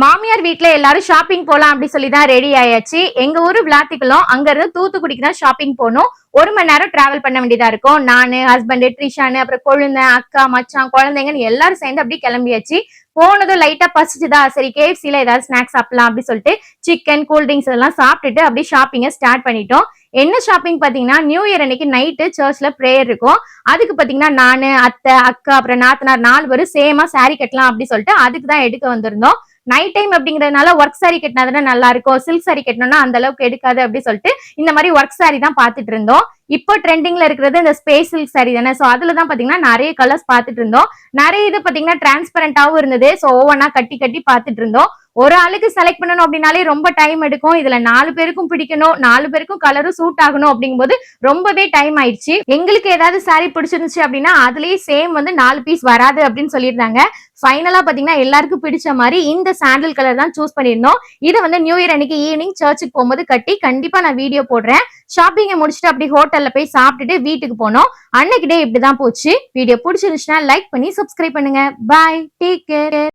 மாமியார் வீட்டுல எல்லாரும் ஷாப்பிங் போலாம் அப்படி சொல்லி தான் ரெடி ஆயாச்சு. எங்க ஊரு விளாத்திக்குளம். அங்க இருந்து தூத்துக்குடிக்கு தான் ஷாப்பிங் போகணும். ஒரு மணி நேரம் டிராவல் பண்ண வேண்டியதா இருக்கும். நானு ஹஸ்பண்ட் ட்ரிஷானு அப்புறம் கொழுந்த அக்கா மச்சான் குழந்தைங்கன்னு எல்லாரும் சேர்ந்து அப்படியே கிளம்பியாச்சு. போனதும் லைட்டா பசிச்சுதா? சரி கேஎஃப்சில ஏதாவது ஸ்நாக்ஸ் சாப்பிடலாம் அப்படின்னு சொல்லிட்டு சிக்கன் கூல் ட்ரிங்க்ஸ் எல்லாம் சாப்பிட்டுட்டு அப்படியே ஷாப்பிங்கை ஸ்டார்ட் பண்ணிட்டோம். என்ன ஷாப்பிங் பாத்தீங்கன்னா நியூ இயர் அன்னைக்கு நைட்டு சர்ச்ல ப்ரேயர் இருக்கும். அதுக்கு பாத்தீங்கன்னா நானு அத்தை அக்கா அப்புறம் நாத்தனார் நாலு பேரும் சேமா சாரி கட்டலாம் அப்படின்னு சொல்லிட்டு அதுக்கு தான் எடுக்க வந்திருந்தோம். நைட் டைம் அப்படிங்கறதுனால ஒர்க் சாரி கட்டினா தானே நல்லா இருக்கும். சில்க் சாரி கட்டணும்னா அந்த அளவுக்கு எடுக்காது அப்படின்னு சொல்லிட்டு இந்த மாதிரி ஒர்க் சாரி தான் பார்த்துட்டு இருந்தோம். இப்போ ட்ரெண்டிங்ல இருக்கிறது இந்த ஸ்பேஸ் சில்க் சாரி தானே. ஸோ அதுல தான் பாத்தீங்கன்னா நிறைய கலர்ஸ் பார்த்துட்டு இருந்தோம். நிறைய இது பாத்தீங்கன்னா டிரான்ஸ்பரண்டாவும் இருந்தது. ஸோ ஒவ்வொன்றா கட்டி கட்டி பார்த்துட்டு இருந்தோம். ஒரு ஆளுக்கு செலக்ட் பண்ணணும் அப்படின்னாலே ரொம்ப டைம் எடுக்கும். இதுல நாலு பேருக்கும் பிடிக்கணும். நாலு பேருக்கும் கலரும் சூட் ஆகணும் அப்படிங்கும்போது ரொம்பவே டைம் ஆயிடுச்சு. எங்களுக்கு ஏதாவது சாரி பிடிச்சிருந்துச்சு அப்படின்னா அதுலயே சேம் வந்து நாலு பீஸ் வராது அப்படின்னு சொல்லியிருந்தாங்க. ஃபைனலா பாத்தீங்கன்னா எல்லாருக்கும் பிடிச்ச மாதிரி இந்த சாண்டில் கலர் தான் சூஸ் பண்ணியிருந்தோம். இதை வந்து நியூ இயர் அன்னைக்கு ஈவினிங் சர்ச்சுக்கு போகும்போது கட்டி கண்டிப்பா நான் வீடியோ போடுறேன். ஷாப்பிங்கை முடிச்சுட்டு அப்படி ஹோட்டல்ல போய் சாப்பிட்டுட்டு வீட்டுக்கு போனோம். அன்னைக்கு டே இப்படிதான் போச்சு. வீடியோ பிடிச்சிருந்துச்சுன்னா லைக் பண்ணி சப்ஸ்கிரைப் பண்ணுங்க. Bye take care